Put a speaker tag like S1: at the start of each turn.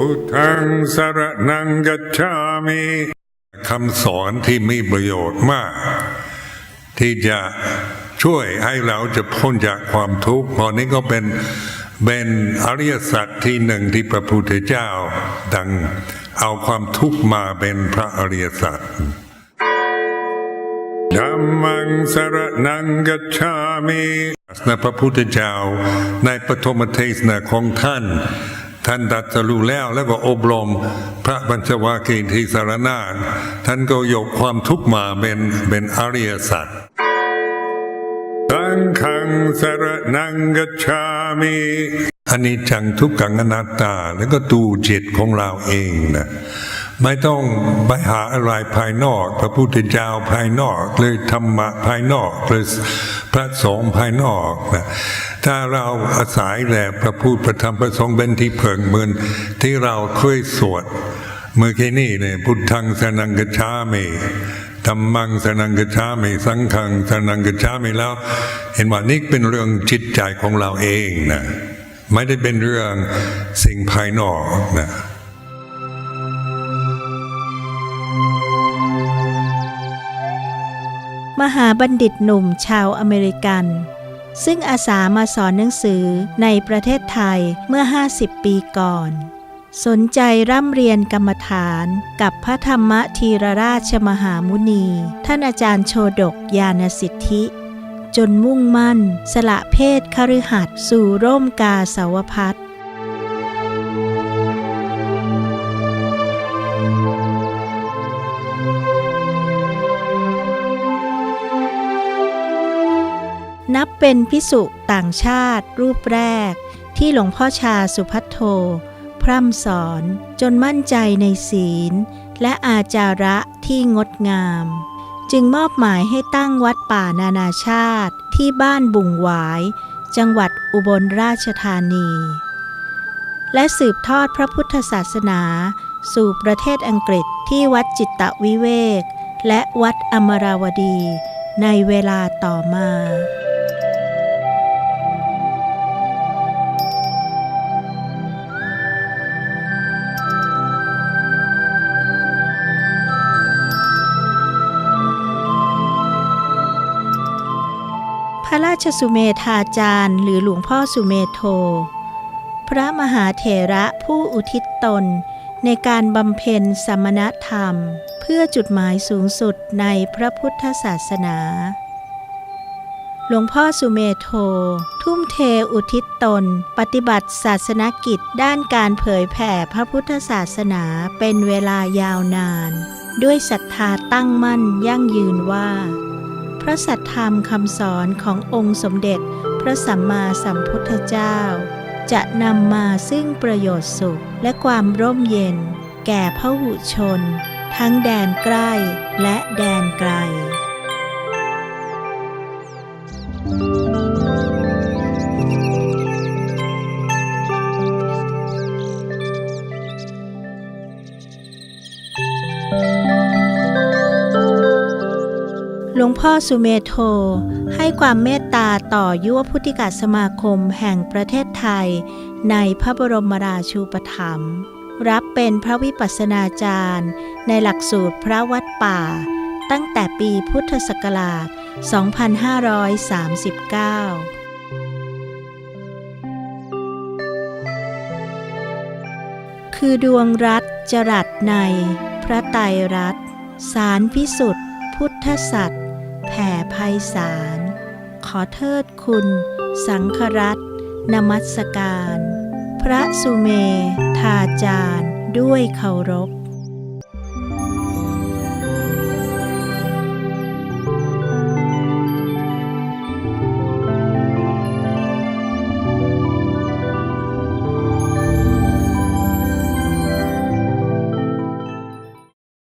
S1: พุทธังสรนังกัจฉามิคำสอนที่มีประโยชน์มาก ที่จะช่วยให้เราจะพ้นจากความทุกข์เพราะนี้ก็เป็นเป็นอริยสัจที่หนึ่งที่พระพุทธเจ้า ดังเอาความทุกข์มาเป็นพระอริยสัจดัมมังสรนังกัจฉามินะพระพุทธเจ้าในปฐมเทศนาของท่าน ท่านดัดสรู้แล้วแล้วก็อบรมพระบัญชวากีทีสารนาท่านก็ยกความทุกข์มาเป็นเป็นอริยสัจสังขังสารนังกัจฉามิอันนี้จังทุกขังอนัตตา แล้วก็ดูจิตของเราเองนะไม่ต้องไปหาอะไรภายนอก พระพุทธเจ้าภายนอกเลยธรรมะภายนอกหรือพระสงฆ์ภายนอกนะ ถ้าเราอาศัยแหละพระพุทธพระธรรมพระสงฆ์เป็นที่เพิงเมือนที่เราเคยสวดเมื่อกี้นี่เนี่ยพุทธังสนังกัจฉามิธรรมังสนังกัจฉามิสังฆังสนังกัจฉามิแล้ว เห็นว่านี่เป็นเรื่องจิตใจของเราเองนะไม่ได้เป็นเรื่องสิ่งภายนอกนะ
S2: มหาบัณฑิตหนุ่มชาวอเมริกัน ซึ่งอาสามาสอนหนังสือในประเทศไทยเมื่อ 50 ปีก่อน สนใจร่ำเรียนกรรมฐานกับพระธรรมธีรราชมหามุนี ท่านอาจารย์โชดกยานสิทธิ จนมุ่งมั่น สละเพศคฤหัสสู่ร่มกาสาวพัฒ นับเป็นพิสุต่างชาติ รูปแรก ที่หลวงพ่อชาสุพัทโท พร่ำสอนจนมั่นใจในศีล และอาจาระที่งดงาม จึงมอบหมายให้ตั้งวัดป่านานาชาติที่บ้านบุงหวาย จังหวัดอุบลราชธานี และสืบทอดพระพุทธศาสนา สู่ประเทศอังกฤษที่วัดจิตตวิเวก และวัดอมราวดีในเวลาต่อมา ระราชสุเมธาจารย์หรือหลวงพ่อสุเมโท พระมหาเถระผู้อุทิศตนในการบำเพ็ญสมณธรรม เพื่อจุดหมายสูงสุดในพระพุทธศาสนา หลวงพ่อสุเมโท ทุ่มเทอุทิศตน ปฏิบัติศาสนกิจด้านการเผยแผ่พระพุทธศาสนาเป็นเวลายาวนาน ด้วยศรัทธาตั้งมั่นยั่งยืนว่า ระสัทธรรมคำสอนขององค์สมเด็จ พระสัมมาสัมพุทธเจ้า จะนำมาซึ่งประโยชน์สุขและความร่มเย็น แก่พหุชน ทั้งแดนใกล้และแดนไกล หลวงพ่อสุเมโท ให้ความเมตตาต่อยุวพุทธิกาสมาคมแห่งประเทศไทย ในพระบรมราชูปถัมภ์รับเป็นพระวิปัสสนาจารย์ ในหลักสูตรพระวัดป่า ตั้งแต่ปีพุทธศักราช 2539คือดวงรัตจรัสใน พระไตรรัตสารพิสุทธิ์พุทธสัตว์ แผ่ภัยสาร ขอเทิดคุณ สังครัตน์นมัสการ พระสุเมธาจารย์ด้วยเคารพ